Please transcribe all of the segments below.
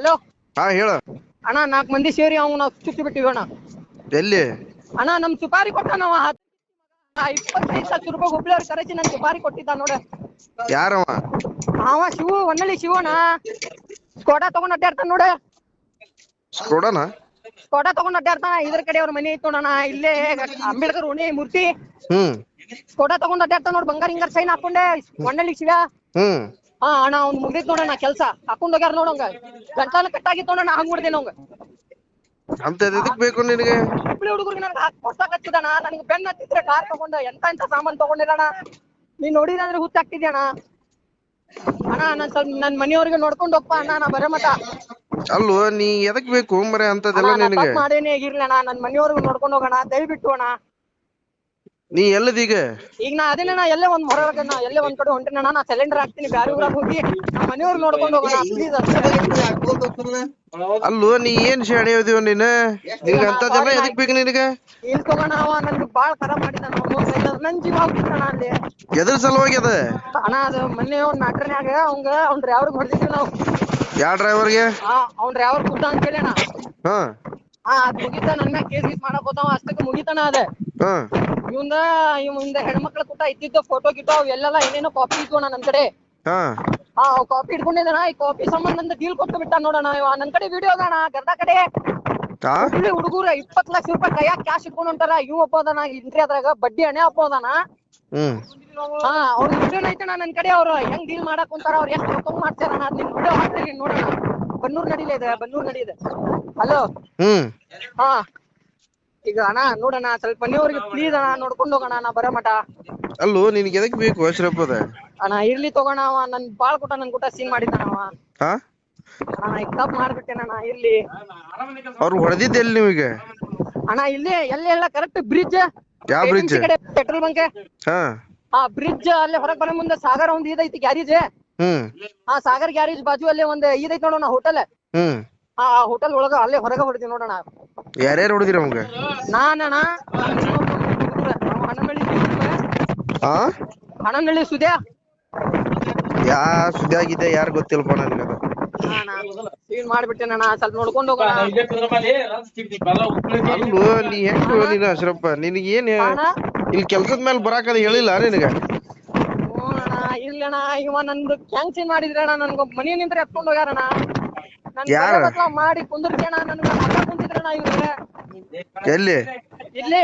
Hello? ಹಾ ಹೇಳ. ಅಣ್ಣ ನಾಲ್ಕು ಮಂದಿ ಸೇರಿ ಅವ್ನು ನಾವು ಚುಚ್ಚಿ ಬಿಟ್ಟಿವಿ ಅಣ್ಣ. ಎಲ್ಲಿ? ಅಣ್ಣ ನಮ್ ಸುಪಾರಿ ಕೊಟ್ಟ ನಾವ ಇಪ್ಪತ್ತೈದು ಸಾವಿರ ರೂಪಾಯಿ ಹುಬ್ಳಿಯವ್ರ ಕರೆಸಿ ನನ್ ಸುಪಾರಿ ಕೊಟ್ಟಿದ್ದ ನೋಡ. ಯಾರವ? ಅವ ಶಿವು ಹೊನ್ನಳ್ಳಿ ಶಿವಣ್ಣ ಸ್ಕೋಡ ತಗೊಂಡ್ ಅಡ್ಡಾಡ್ತಾನ ನೋಡ. ಸ್ಕೋಡನ ಸ್ಕೋಡ ತಗೊಂಡ್ ಅಡ್ಡಾಡ್ತಾನ ಇದ್ರ ಕಡೆ ಅವ್ರ ಮನೆ ಐತ್ ನೋಡಣ್ಣ ಇಲ್ಲೇ ಅಂಬೇಡ್ಕರ್ ಉಣಿ ಮೂರ್ತಿ. ಹ್ಮ್. ಸ್ಕೋಡ ತಗೊಂಡ್ ಅಡ್ಡಾಡ್ತಾನ ನೋಡ್ ಬಂಗಾರ ಹಿಂಗಾರ ಸೈನ್ ಹಾಕೊಂಡೆ. ಹೊನ್ನಳ್ಳಿ ಶಿವ. ಹ್ಮ್. ಹಾ ಅಣ್ಣ ಅವ್ನ್ ಮುಗ್ದೈತ್ ನೋಡಣ್ಣ ಕೆಲ್ಸ. ಹಾಕೊಂಡ್ ಹೋಗ್ಯಾರ ನೋಡಂಗ ಗಂಟಾಲ ಕಟ್ಟಾಗಿತ್ತು ನೋಡಣ್ಣ ಹಂಗ್ ಮಾಡ್ದೇನ ಅವಂಗ. ಅಂತ ಎದಕ್ ಬೇಕು ನಿನಗೆ? ಹುಬ್ಳಿ ಹುಡುಗರಿಗೆ ನನಗೆ ನನಗೆ ಬೆನ್ನ ಹತ್ತಿದ್ರೆ ಕಾರ್ ತಗೊಂಡ ಎಂತ ಎಂತ ಸಾಮಾನ್ ತಗೊಂಡಿರಣ ನೀನ್ ನೋಡಿದ್ರೆ ಹುಚ್ಚಾಗ್ತಿದ್ಯಣ್ಣ ಅಣ್ಣ? ನಾನ್ ಸ್ವಲ್ಪ ನನ್ ಮನೆಯವ್ರಿಗೆ ನೋಡ್ಕೊಂಡ್ ಹೋಗ್ಪ ಅಣ್ಣ ನಾ ಬರೋ ಮಟ. ಅಲ್ವಾ ನೀ ಎದಕ್ ಬೇಕು ಮರೆ ಅಣ್ಣ ಅಂತದೆಲ್ಲ ನಾ ನಿನಗೆ? ತಪ್ಪ್ ಮಾಡೇನೆ ಆಗಿರ್ಲಿ ಅಣ್ಣ. ನನ್ ಮನೆಯವ್ರಿಗೆ ನೋಡ್ಕೊಂಡ್ ಹೋಗೋಣ. ದಯವಿಟ್ಟು ಅಣ್ಣ. ನೀ ಎಲ್ಲದೀಗ? ಈಗ ನಾ ಅದೇನಣ್ಣ ಎಲ್ಲೇ ಒಂದ್ ಮೊರ ನಾ ಎಲ್ಲೇ ಒಂದ್ ಕಡೆ ಹೊಂಟೇನ ನಾ ಸಿಲಿಂಡರ್ ಹಾಕ್ತೀನಿ ಬ್ಯಾರೆ ಊರಾಗ ಹೋಗಿ ನಮ್ಮ ಮನೆಯವ್ರು ನೋಡ್ಕೊಂಡ್ ಹೋಗೋಣ ಪ್ಲೀಸ್ ಅಲ್ಲೋ ನೀ ಏನ್ ಶಾಣೆ ಓದಿವ ನೀನ? ಅಂತ ಜನ ಎದಕ್ ಬೇಕು ನಿನಗ? ಇಲ್ಲಿ ತಗೋಣ ಅವ ನನ್ಗೆ ಬಾಳ ಖರಾಬ್ ಮಾಡಿದ ನನ್ ಜೀವ ಹೋಗ್ತಿತ್ತಣ್ಣ ಅಲ್ಲಿ. ಎದ್ರ ಸಲುವಾಗಿ ಅದ? ಅಣ್ಣ ಅದು ಮೊನ್ನೆ ಒಂದ್ ಮ್ಯಾಟ್ರನ್ಯಾಗ ಅವಂಗ ಅವ್ನ್ ಡ್ರೈವರ್ಗ್ ಹೊಡೆದಿದ್ವಿ ನಾವು. ಯಾವ ಡ್ರೈವರ್ಗೆ? ಆ ಅವ್ನ್ ಡ್ರೈವರ್ ಕೂತ ಅಂತ ಕೇಳಣ ಹಾ. ಹಾ ಅದ್ ಮುಗಿತ ನನ್ನ ಕೇಸ್ ಗೀಸ್ ಮಾಡಕ್ ಹೋತಾವ ಅಷ್ಟಕ್ಕೆ ಮುಗಿತಾನ ಅದ. ಹಾ. ಇವ್ ಇವಂದ ಹೆಣ್ಮಕ್ಳ ಕೂಟ ಇದ್ದಿದ್ದ ಫೋಟೋ ಗಿಟೋ ಅವೆಲ್ಲ ಏನೇನೋ ಕಾಪಿ ಇದ್ವು ನನ್ ಕಡೆ. ಹಾ. ಕಾಪಿ ಇಟ್ಕೊಂಡಿದ್ದಾನ ಈ ಕಾಪಿ ಸಂಬಂಧ ನಂದು ಡೀಲ್ ಕೊಟ್ಟು ಬಿಟ್ಟ ನೋಡೋಣ ಇವ. ನನ್ ಕಡೆ ವಿಡಿಯೋ ಅದಾಣ ಗರ್ದಾ ಕಡೆ. ಹುಬ್ಳಿ ಹುಡುಗರ ಇಪ್ಪತ್ ಲಕ್ಷ ರೂಪಾಯಿ ಕೈಯಾಗ ಕ್ಯಾಶ್ ಇಟ್ಕೊಂಡ್ ಹೊಂಟಾರ. ಇವ್ ಅಪ್ಪ ಅದಾನ ಇಂಟ್ರಿ ಅದ್ರಾಗ ಬಡ್ಡಿ ಹಣೆ ಅಪ್ಪ ಅದಾನ ಹಾ ಅವ್ರ ವಿಡಿಯೋ ಐತಣ ನನ್ ಕಡೆ ಅವ್ರು. ಹೆಂಗ್ ಡೀಲ್ ಮಾಡಕ್ ಕುಂತಾರ ಅವ್ರ ಎಷ್ಟ್ ರೊಕ್ಕ ಮಾಡ್ತಾರ ಅದ್ ನಿನ್ ವಿಡಿಯೋ ಹಾಕ್ತೀನಿ ನೋಡೋಣ. ಬನ್ನೂರ್ ನಡಿಲೇ ಇದೆ ಬನ್ನೂರ್ ಇದೆ. ಹಲೋ ಹ್ಮ್. ಹಾ. ಈಗ ಅಣ್ಣ ನೋಡಣ ಸ್ವಲ್ಪ ನೀವ್ರಿಗೆ ಪ್ಲೀಸ್ ಅಣ್ಣ ನೋಡ್ಕೊಂಡ್ ಹೋಗೋಣ ನಾ ಬರೋ ಮಟ ಅಲ್ಲೋ ನಿನಗೆ ಎದಕ್ ಬೇಕು ಅಶ್ರಫ್ ಅದ ಅಣ್ಣ ಇರ್ಲಿ ತಗೋಣ ಅವ ನನ್ ಬಾಳ್ ಕೊಟ್ಟ ನನ್ ಕೂಟ ಸೀನ್ ಮಾಡಿದ್ದಾನ ಅವ. ಹಾ? ಅಣ್ಣ ಈಗ ತಪ್ಪು ಮಾಡ್ಬಿಟ್ಟೆನ ಅಣ್ಣ ಇರ್ಲಿ. ಅವ್ರು ಹೊಡೆದಿದ್ದ ಎಲ್ಲಿ ನಿಮಗೆ? ಅಣ್ಣ ಇಲ್ಲಿ ಎಲ್ಲಿ ಎಲ್ಲ ಕರೆಕ್ಟ್ ಬ್ರಿಡ್ಜ್ ಯಾವ ಬ್ರಿಡ್ಜ್ ಕಡೆ ಪೆಟ್ರೋಲ್ ಬಂಕ್. ಹಾ. ಆ ಬ್ರಿಡ್ಜ್ ಅಲ್ಲೇ ಹೊರಗ್ ಬರೋ ಮುಂದೆ ಸಾಗರ ಒಂದ್ ಇದೈತಿ ಗ್ಯಾರೇಜ್. ಹ್ಮ್. ಆ ಸಾಗರ್ ಗ್ಯಾರೇಜ್ ಬಾಜು ಅಲ್ಲಿ ಒಂದ್ ಇದೈತಿ ನೋಡೋಣ ಹೋಟೆಲ್ ಹ್ಮ್. ಆ ಹೋಟೆಲ್ ಒಳಗ ಅಲ್ಲೇ ಹೊರಗ ಹೊಡೆದಿ ನೋಡೋಣ ಯಾರ್ಯಾರು ಹೊಡೆದಿರ ಅವಂಗ? ನಾನಣ್ಣ ಹಣನಳ್ಳಿ ಸುದ್ಯಾ ಯಾ ಸುದ್ದಿ ಆಗಿದೆ ಯಾರು ಗೊತ್ತಿಲ್ಲಪ್ಪ ನಾ ಸೀನ್ ಮಾಡ್ಬಿಟ್ಟೆನಣ್ಣ ಸ್ವಲ್ಪ ನೋಡ್ಕೊಂಡು ಹೋಗೋಣ. ಅಲ್ಲೋ ನೀ ಹೆಂಗ್ ನೀನು ಅಶ್ರಪ್ಪ? ನಿನಗೆ ಏನ್ ಇಲ್ಲಿ ಕೆಲ್ಸದ ಮೇಲೆ ಬರಾಕದ ಹೇಳಿಲ್ಲ ನಿನಗ? ಹ್ಞೂ ಅಣ್ಣ ಇಲ್ಲಣ್ಣ ಇವ ನಂದು ಕ್ಯಾನ್ಸಲ್ ಮಾಡಿದ್ರಣ್ಣ ನನ್ಗ ಮನಿ ನಿಂತ್ರ ಎತ್ಕೊಂಡ್ ಹೋಗ್ಯಾರಣ್ಣ. ಯಾರು? ಮಾಡಿ ನನ್ಗ ಇವ್ರಿಗೆ ಎಲ್ಲಿ? ಇಲ್ಲೇ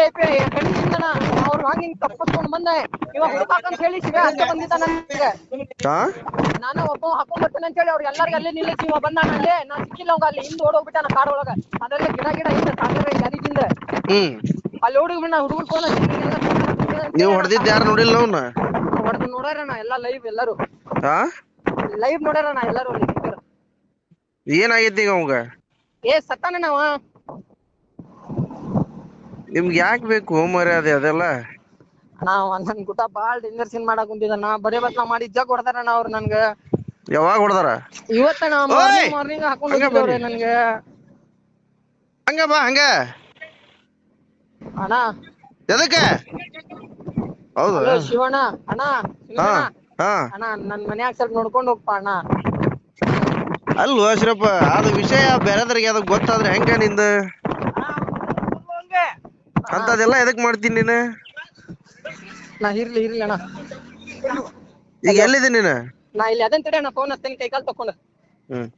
ಕಣ್ಣಿಂದಣ ಅವ್ರು ಹಂಗ ಹಿಂಗ್ ತಪ್ಪಿಸ್ಕೊಂಡ್ ಬಂದೆ. ಇವಾಗ ಹುಡುಕಾಕಂತ ಹೇಳಿ ಶಿವ ಅಷ್ಟೇ ಬಂದಿದ್ದ ನನಗೆ. ಹಾ ನಾನು ಒಬ್ಬ ಹಾಕೊಂಡ್ ಬರ್ತೀನಿ ಅಂತ ಹೇಳಿ ಅವ್ರು ಎಲ್ಲಾರ್ಗ ಅಲ್ಲೇ ನಿಲ್ಲಿಸಿ ಇವ ಅಲ್ಲೇ ನಾ ಸಿಕ್ಕಿಲ್ಲ ಅವಂಗ ಅಲ್ಲಿ ಹಿಂದ್ ಕಾಡ್ ಒಳಗ. ಅದೆಲ್ಲ ಗಿಡ ಗಿಡ ಹಿಂದೆ ಹ್ಮ್. ಅಲ್ಲಿ ಓಡಿ ನಾ ಹುಡುಗರು ಫೋನ್ ನೀವು ಹೊಡೆದಿದ್ದು ಯಾರು ನೋಡಿಲ್ಲ ಅವ್ನ? ಹೊಡೆದು ನೋಡ್ಯಾರಣ್ಣ ಎಲ್ಲಾ ಲೈವ್ ಎಲ್ಲರೂ. ಹಾ ಲೈವ್ ನೋಡ್ಯಾರಣ್ಣ ಎಲ್ಲಾರು ಅಲ್ಲಿ. ಏನಾಗೈತಿ ಈಗ ಅವಂಗ? ಏ ಸತ್ತಾನ ನಾವ. ನಿಮ್ಗೆ ಯಾಕೆ ಬೇಕು ಮರ್ಯಾದೆ ಅದೆಲ್ಲ? ನಾವ್ ನನ್ ಗುಟ ಬಾಳ್ ಡೇಂಜರ್ ಸೀನ್ ಮಾಡಕ್ ಕುಂತಿದ್ದಾನ ಬರೇ ಬತ್ಲ ಮಾಡಿ ಜಗ್ ಹೊಡೆದಾರಣ್ಣ ಅವ್ರು ನನ್ಗ. ಯಾವಾಗ ಹೊಡೆದಾರ? ಇವತ್ತ ಓಯ್! ಮಾರ್ನಿಂಗ್ ಹಾಕೊಂಡ್ ಹಂಗ ಹೋಗಿದ್ದವ್ರೆ. ನನ್ಗೆ. ಹಂಗ ಬಾ ಹಂಗ. ಅಣ್ಣ. ಎದಕ್ಕ? ಹೌದು? ಹಲೋ ಶಿವಣ್ಣ. ಅಣ್ಣ ಹಾ ಶಿವಣ್ಣ. ಹಾ. ಅಣ್ಣ ನನ್ ಮನ್ಯಾಗ ಸ್ವಲ್ಪ ನೋಡ್ಕೊಂಡ್ ಹೋಗ್ಪ ಅಣ್ಣ. ಅಲ್ವ ಅಶ್ರಪ್ಪ ಅದು ವಿಷಯ ಬೇರೆದ್ರಿಗೆ ಅದಕ್ಕೆ ಗೊತ್ತಾದ್ರೆ ಹೆಂಗ ನಿಂದ? ಅಂತದೆಲ್ಲ ಎದಕ್ ಮಾಡ್ತೀನಿ ನೀನು? ನಾ ಇರ್ಲಿ ಇರ್ಲಿ ಅಣ್ಣ. ಈಗ ಎಲ್ಲಿದೆ ನೀನು? ನಾ ಇಲ್ಲಿ ಅದನ್ ತಡೆ ಅಣ್ಣ ಫೋನ್ ಹಚ್ತೇನೆ ಕೈ ಕಾಲ್ ತಕೊಂಡ್ ಹ್ಮ್.